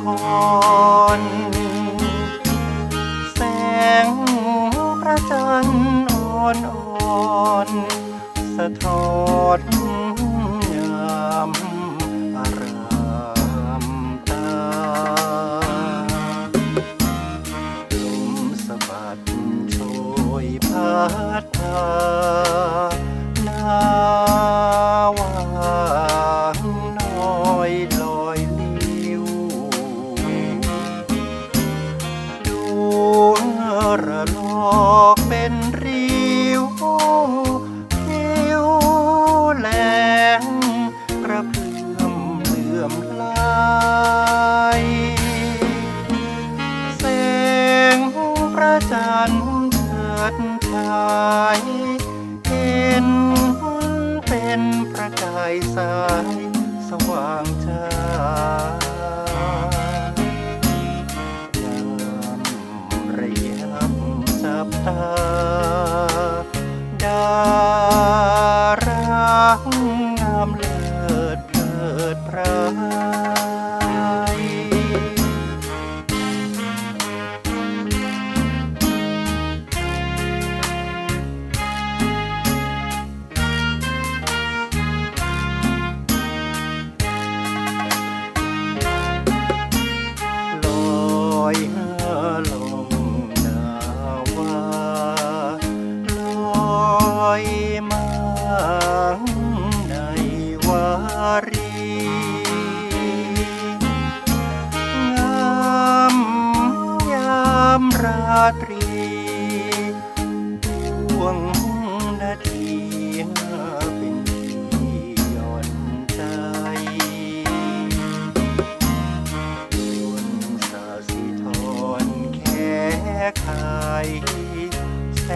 คร แสงพระจันทร์อ่อนอ่อนสะท้อนยามอารามตาลมสะบัดโชยพัดพา ดฉายเห็นเป็นประกายสายามราตรีดวงนาทีเป็นที่ย่อนใจดวงสาสิทรแค่ไขายแส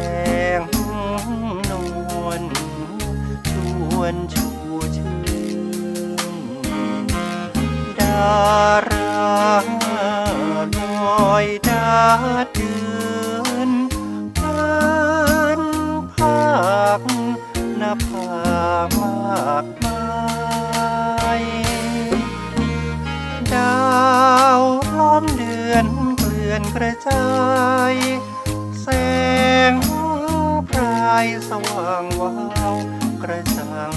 งนวลชวนชูชื่นดารา ดาเดือนพันภาคหน้าผามากมายดาวล้อมเดือนเกลื่อนกระจายแสงพรายสว่างวาวกระจ่าง